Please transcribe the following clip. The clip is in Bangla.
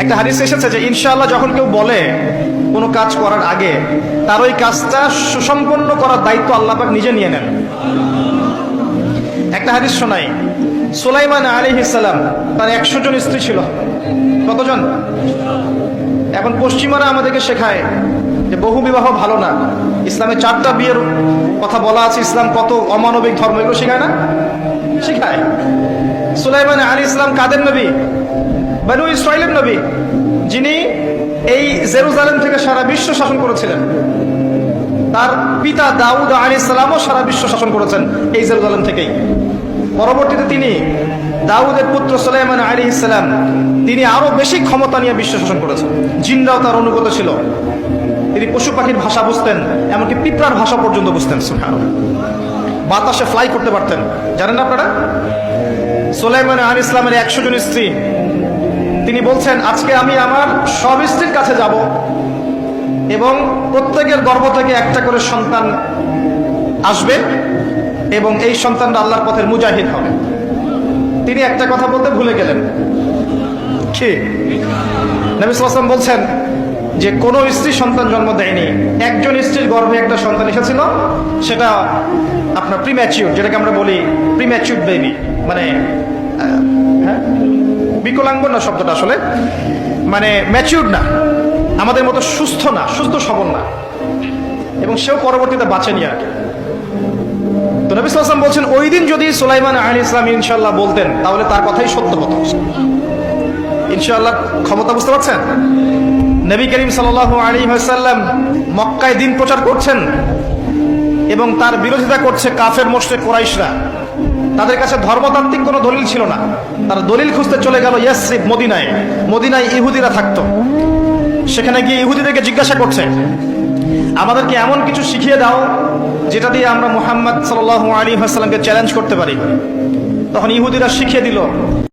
একটা হাদিস এসেছে যে ইনশাআল্লাহ যখন কেউ বলে কোনো কাজ করার আগে, তার ওই কাজটা সুসম্পন্ন করার দায়িত্ব আল্লাহ নিজে নিয়ে নেন। একটা হাদিস শোনাই। সুলাইমান আলী ইসালাম তার একশো জন স্ত্রী ছিল। কতজন? এখন পশ্চিমারা আমাদেরকে শেখায় যে বহু বিবাহ ভালো না। ইসলামে চারটা বিয়ের কথা বলা আছে, ইসলাম কত অমানবিক ধর্ম, এগুলো শেখায় না? শেখায়। সুলাইমান আলী ইসলাম কাদের নবী? বানু ইসরায়েলের নবী, যিনি এই জেরুজালেম থেকে সারা বিশ্ব শাসন করেছিলেন। তার পিতা দাউদ আলী সারা বিশ্ব শাসন করেছেন এই জেরুজালেম থেকেই। পরবর্তীতে তিনি দাউদের পুত্র সুলাইমান আলী ইসলাম তিনি আরও বেশি ক্ষমতা নিয়ে বিশ্ব শাসন করেছেন। জিনরাও তার অনুগত ছিল। তিনি পশু পাখির ভাষা বুঝতেন, এমনকি পিঁপড়ার ভাষা পর্যন্ত বুঝতেন বাতাসে ফ্লাই করতে পারতেন। জানেন আপনারা? সুলাইমান আলী ইসলামের একশো জন স্ত্রী তিনি বলছেন, আজকে আমি আমার সব স্ত্রীর কাছে যাব এবং প্রত্যেকের গর্ভ থেকে একটা করে সন্তান আসবে এবং এই সন্তানটা আল্লাহর পথের মুজাহিদ হবে। তিনি একটা কথা বলতে ভুলে গেলেন। কি? নবী বলছেন যে, কোন স্ত্রী সন্তান জন্ম দেয়নি। একজন স্ত্রীর গর্ভে একটা সন্তান এসেছিল, সেটা আপনার প্রিম্যাচিউর যেটাকে আমরা বলি প্রিম্যাচিউর বেবি মানে বিকলাঙ্গ না শব্দটা আসলে মানে ম্যাচিউর না। আমাদের মতো সুস্থ না, সুস্থ সবল না। এবং সেও পরবর্তীতে বাঁচেনি আর তো নবী সাল্লাম বলছেন, ওই দিন যদি সুলাইমান আলী ইসলাম ইনশাল্লাহ বলতেন, তাহলে তার কথাই সত্য হতো। ইনশাল্লাহ ক্ষমতা বুঝতে পারছেন? নবী করিম সাল আলী সাল্লাম মক্কায় দিন প্রচার করছেন এবং তার বিরোধিতা করছে কাফের মোশরে কোরাইশরা। তাদের কাছে ধর্মতান্ত্রিক কোনো দলিল ছিল না। তারা দলিল খুঁজতে চলে গেল ইয়াসরিফ মদিনায়। মদিনায় ইহুদিরা থাকতো। সেখানে গিয়ে ইহুদিদেরকে জিজ্ঞাসা করছে, আমাদেরকে এমন কিছু শিখিয়ে দাও যেটা দিয়ে আমরা মোহাম্মদ সাল আলী হাসালামকে চ্যালেঞ্জ করতে পারি? তখন ইহুদিরা শিখিয়ে দিল